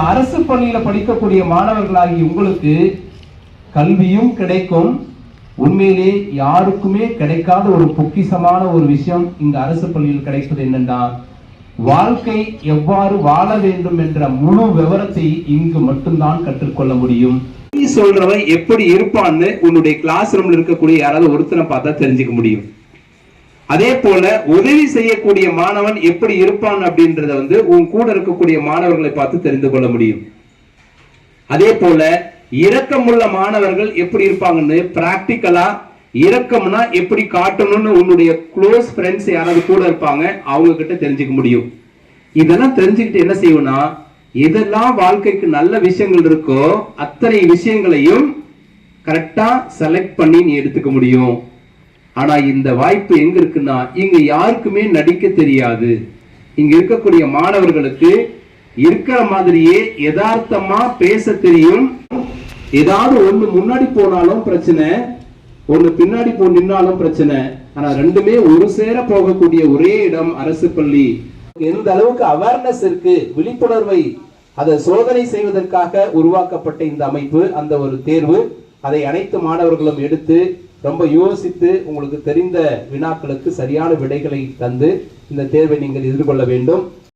அரசு பள்ளியில படிக்கக்கூடிய மாணவர்களாகி உங்களுக்கு கல்வியும் கிடைக்கும். உண்மையிலே யாருக்குமே கிடைக்காத ஒரு பொக்கிஷமான ஒரு விஷயம் இந்த அரசு பள்ளியில் கிடைப்பது என்னன்னா வாழ்க்கை எவ்வாறு வாழ வேண்டும் என்ற முழு விவரத்தை இங்கு மட்டும்தான் கற்றுக்கொள்ள முடியும். நீ சொல்றவன் எப்படி இருப்பான்னு உன்னுடைய கிளாஸ் ரூம்ல இருக்கக்கூடிய யாராவது ஒருத்தனை பார்த்தா தெரிஞ்சுக்க முடியும். அதே போல உதவி செய்யக்கூடிய மாணவன் எப்படி இருப்பான் அப்படின்றத வந்து உன் கூட இருக்கக்கூடிய மாணவர்களை பார்த்து தெரிந்து கொள்ள முடியும். அதே போல இரக்கமுள்ள மாணவர்கள் எப்படி இருப்பாங்கன்னு பிராக்டிக்கலா இரக்கம்னா எப்படி காட்டணும்னு உன்னுடைய க்ளோஸ் ஃப்ரெண்ட்ஸ் யாராவது கூட இருப்பாங்க அவங்க கிட்ட தெரிஞ்சுக்க முடியும். இதெல்லாம் தெரிஞ்சுக்கிட்டு என்ன செய்வோம்னா எதெல்லாம் வாழ்க்கைக்கு நல்ல விஷயங்கள் இருக்கோ அத்தனை விஷயங்களையும் கரெக்டா செலக்ட் பண்ணி நீ எடுத்துக்க முடியும். ஆனா இந்த வாய்ப்பு எங்க இருக்குன்னா இங்க யாருக்குமே நடிக்க தெரியாது. இங்க இருக்கக்கூடிய மாணவர்களுக்கு இருக்கிற மாதிரியே யதார்த்தமா பேச தெரியும். ஏதாவது ஒண்ணு முன்னாடி போனாலும் பிரச்சனை ஒண்ணு பின்னாடி போ நின்னாலும் பிரச்சனை. ஆனா ரெண்டுமே ஒரு சேர போகக்கூடிய ஒரே இடம் அரசு பள்ளி. எந்த அளவுக்கு அவேர்னஸ் இருக்கு விழிப்புணர்வை அதை சோதனை செய்வதற்காக உருவாக்கப்பட்ட இந்த அமைப்பு அந்த ஒரு தேர்வு. அதை அனைத்து மாணவர்களும் எடுத்து ரொம்ப யோசித்து உங்களுக்கு தெரிந்த வினாக்களுக்கு சரியான விடைகளை தந்து இந்த தேர்வை நீங்கள் எதிர்கொள்ள வேண்டும்.